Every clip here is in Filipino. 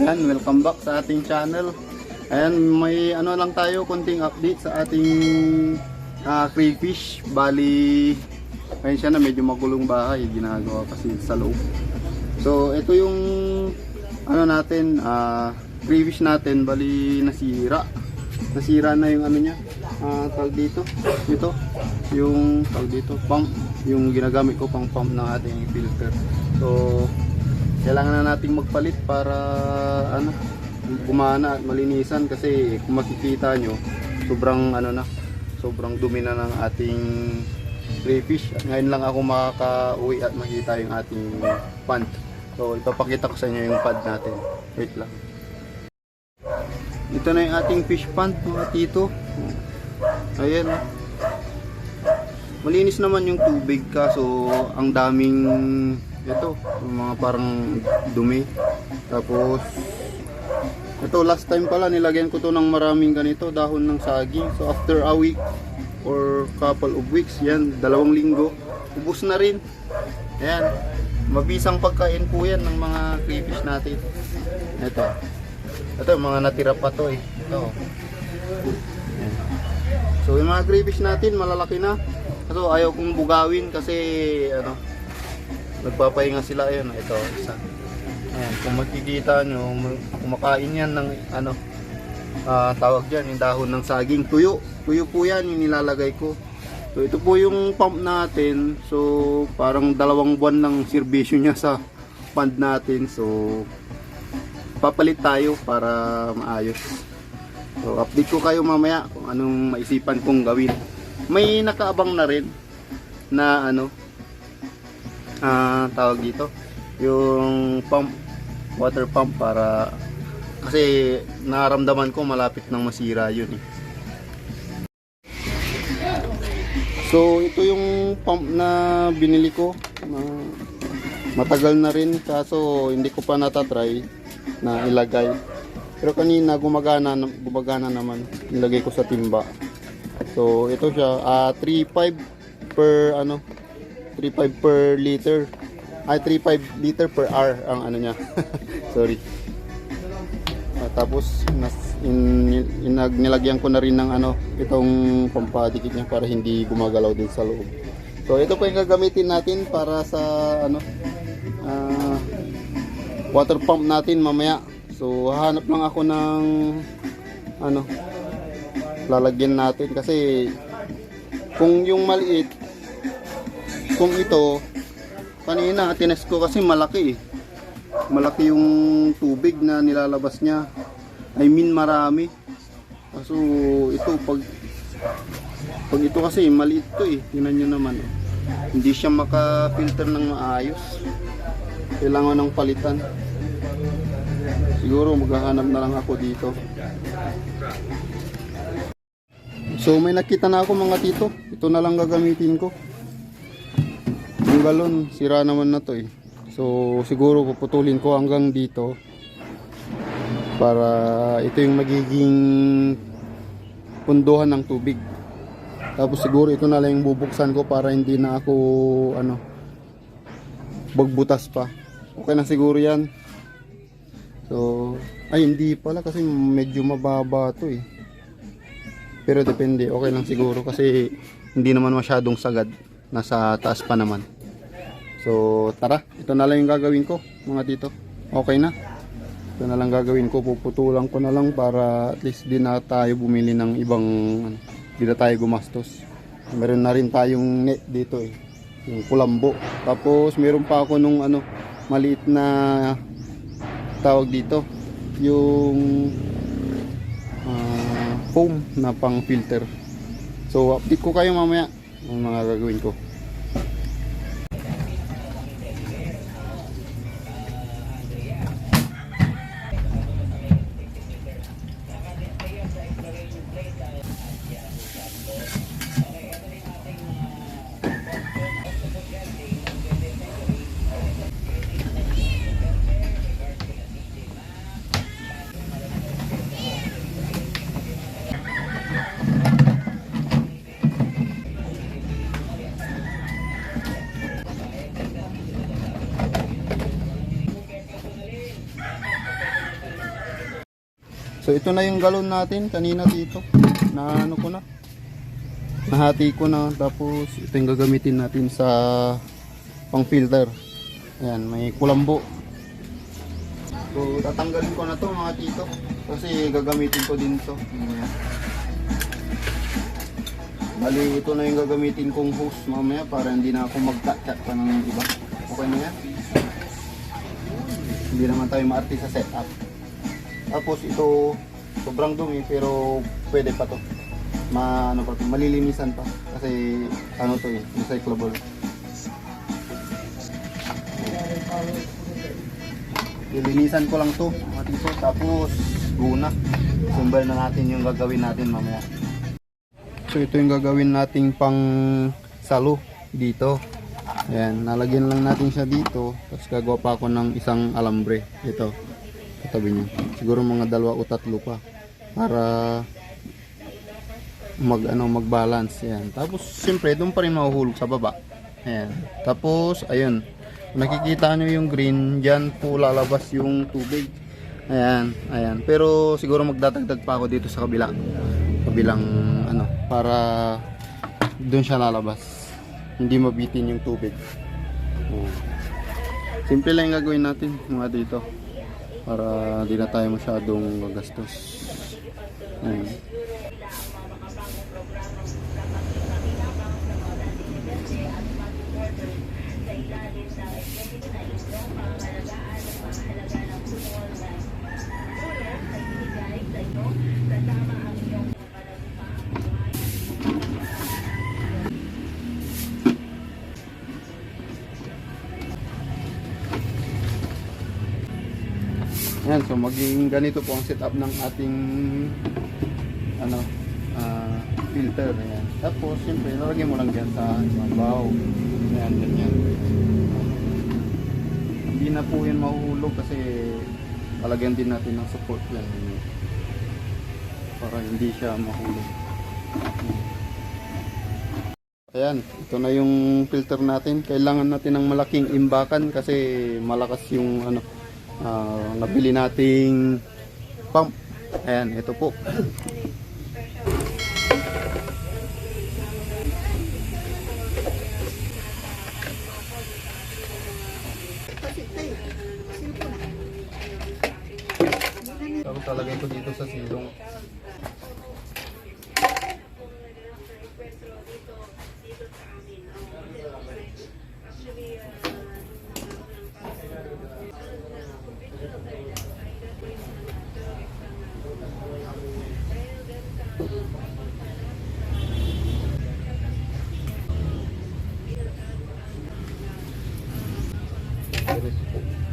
Ayan, welcome back sa ating channel. Ayan, may ano lang tayo, konting update sa ating ah, crayfish. Bali, ayun siya na medyo magulong bahay, ginagawa kasi sa loob. So, ito yung ano natin, ah, crayfish natin, bali nasira. Nasira na yung ano niya, ah, tawag dito, ito, yung tawag dito, pump, yung ginagamit ko pang pump ng ating filter. So, kailangan na nating magpalit para ano gumana at malinisan kasi kung makikita nyo sobrang ano na sobrang dumi na ng ating crayfish. At ngayon lang ako makaka-uwi at makita yung ating pond. So ipapakita ko sa inyo yung pond natin. Wait lang. Ito na yung ating fish pond mga tito. Ayan oh. malinis naman yung tubig kaso ang daming ito mga parang dumi. Tapos ito last time pala nilagyan ko to ng maraming ganito dahon ng saging. So after a week or couple of weeks yan dalawang linggo ubos na rin. Ayan mabisang pagkain po yan ng mga crayfish natin. Ito ito mga natira pa to eh. Ito. Ayan. so yung mga crayfish natin malalaki na. So ayaw kong bugawin kasi ano nagpapahinga sila ayun ito isa. Ayan kung makikita nyo ma- kumakain yan ng ano ah, tawag dyan yung dahon ng saging. Tuyo tuyo po yan yung nilalagay ko. So ito po yung pump natin. So parang dalawang buwan ng serbisyo niya sa pond natin. So papalit tayo para maayos. So update ko kayo mamaya kung anong maisipan kong gawin. May nakaabang na rin na ano ah tawag dito yung pump water pump para kasi naramdaman ko malapit nang masira yun eh. So ito yung pump na binili ko na matagal na rin kaso hindi ko pa natatry na ilagay. Pero kanina gumagana gumagana naman. Nilagay ko sa timba. So ito siya ah 3.5 per ano 3.5 per liter. Ay 3.5 liter per hour ang ano niya. Sorry. Ah, tapos nas, in, in, nilagyan ko na rin ng ano itong pampadikit niya para hindi gumagalaw din sa loob. So ito po yung gagamitin natin para sa ano ah, water pump natin mamaya. So hahanap lang ako ng ano lalagyan natin kasi kung yung maliit kung ito kanina tines ko kasi malaki eh malaki yung tubig na nilalabas niya. I mean marami. Kaso ito pag pag ito kasi maliit to eh. Tingnan nyo naman. oh. Hindi siya maka-filter ng maayos. Kailangan ng palitan. Siguro maghahanap na lang ako dito. So may nakita na ako mga tito. Ito na lang gagamitin ko. Yung galon, sira naman na to eh. So siguro puputulin ko hanggang dito para ito yung magiging punduhan ng tubig. Tapos siguro ito na lang yung bubuksan ko para hindi na ako ano bagbutas pa. Okay na siguro yan. So ay hindi pala kasi medyo mababa to eh. Pero depende, okay lang siguro kasi hindi naman masyadong sagad. Nasa taas pa naman. So tara, ito na lang yung gagawin ko mga tito. Okay na. Ito na lang gagawin ko, puputulan ko na lang para at least di na tayo bumili ng ibang ano, di na tayo gumastos. Meron na rin tayong net dito eh. Yung kulambo. Tapos meron pa ako nung ano maliit na tawag dito yung ah, foam na pang filter. So update ko kayo mamaya ang mga gagawin ko. So ito na yung galon natin kanina dito. Na ano ko na. Nahati ko na tapos ito yung gagamitin natin sa pang filter. Ayan, may kulambo. So tatanggalin ko na to mga tito kasi gagamitin ko din to. Bali ito na yung gagamitin kong hose mamaya para hindi na ako mag-cut pa ng iba. Okay na yan. Hindi naman tayo maarte sa setup. Tapos ito sobrang dumi pero pwede pa to. Ma ano pa to, malilinisan pa kasi ano to eh, recyclable. Lilinisan ko lang to, mga tito. Tapos guna. Sumbal na natin yung gagawin natin mamaya. So ito yung gagawin nating pang salo dito. Ayan, nalagyan lang natin siya dito. Tapos gagawa pa ako ng isang alambre. Ito, katabi niya. Siguro mga dalawa o tatlo pa. Para mag ano mag-balance yan. Tapos siyempre doon pa rin mahuhulog sa baba. Ayan. Tapos ayun. Nakikita nyo yung green, diyan po lalabas yung tubig. Ayan, ayan. Pero siguro magdadagdag pa ako dito sa kabila. Kabilang ano, para doon siya lalabas. Hindi mabitin yung tubig. Ayan. Simple lang yung gagawin natin mga dito. Para di na tayo masyadong gagastos. Ayan. Yan, so maging ganito po ang setup ng ating ano ah, filter. Ayan. Tapos, siyempre, lalagyan mo lang dyan sa ibabaw. Ayan, ganyan. Hindi na po yan mahuhulog kasi lalagyan din natin ng support yan. Para hindi siya mahulog. Ayan, ito na yung filter natin. Kailangan natin ng malaking imbakan kasi malakas yung ano ah, nabili nating pump. Ayan, ito po. Tapos talagay ko dito sa silong. Ganito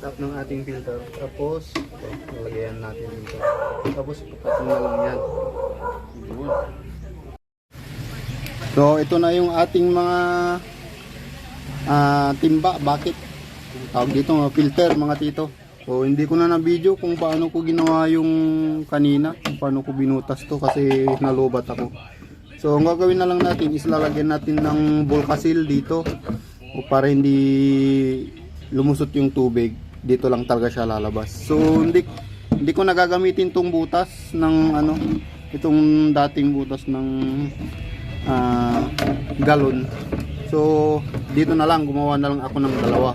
setup ng ating filter. Tapos, ito, nalagyan natin dito. Tapos, ipapatin na lang yan. So, ito na yung ating mga ah, timba, bakit? Tawag dito mga filter, mga tito. So, hindi ko na na-video kung paano ko ginawa yung kanina, kung paano ko binutas to kasi nalubat ako. So, ang gagawin na lang natin is lalagyan natin ng Volcasil dito o para hindi lumusot yung tubig. Dito lang talaga siya lalabas. So, hindi hindi ko nagagamitin tong butas ng ano, itong dating butas ng ah, galon. So, dito na lang gumawa na lang ako ng dalawa.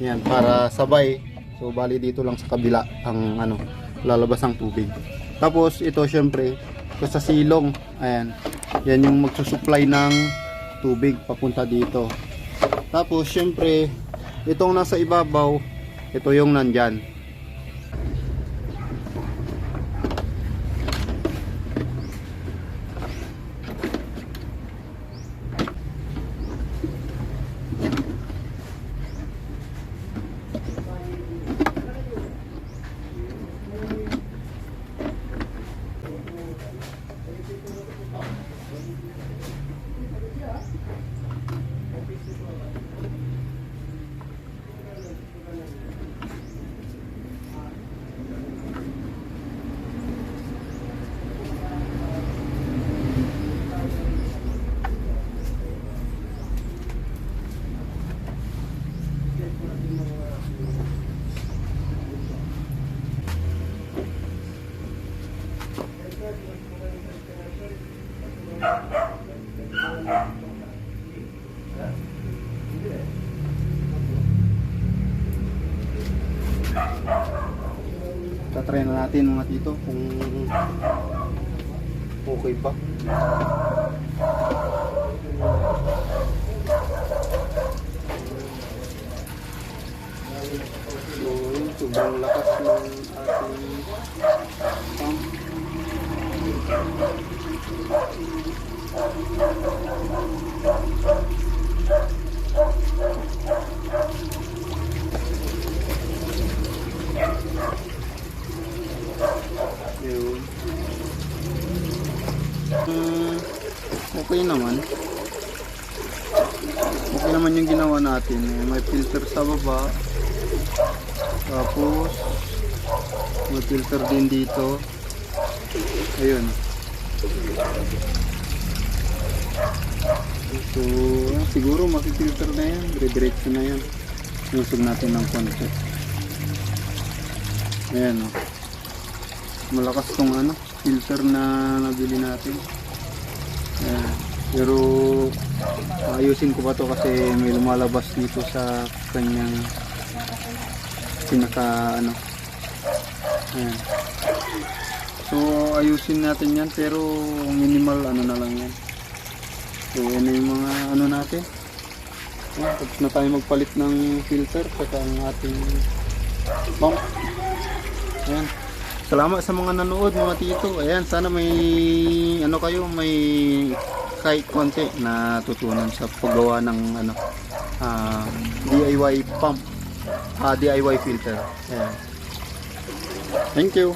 Yan para sabay. So, bali dito lang sa kabila ang ano lalabas ang tubig. Tapos ito syempre, sa silong, ayan, yan yung magsusupply ng tubig papunta dito. Tapos syempre, itong nasa ibabaw, ito yung nandyan. Tatry na natin mga tito kung okay ba. So, yun, sobrang lakas ng ating pump. Yun. Hmm, okay naman. Okay naman yung ginawa natin. Eh. May filter sa baba. Tapos, may filter din dito. Ayun. So, siguro makifilter na yan. Dire-diretso na yan. Nusog natin ng konti. Ayan o. Malakas tong ano, filter na nabili natin. Ayan. Pero ayusin ko pa to kasi may lumalabas dito sa kanyang pinaka ano. Ayan. So ayusin natin yan pero minimal ano na lang yan. So yan yung mga ano natin. Ayan, tapos na tayo magpalit ng filter saka ang ating pump. Ayan. Salamat sa mga nanood mga tito. Ayan, sana may ano kayo, may kahit konti na tutunan sa paggawa ng ano ah, DIY pump, ah, DIY filter. Ayan. Thank you.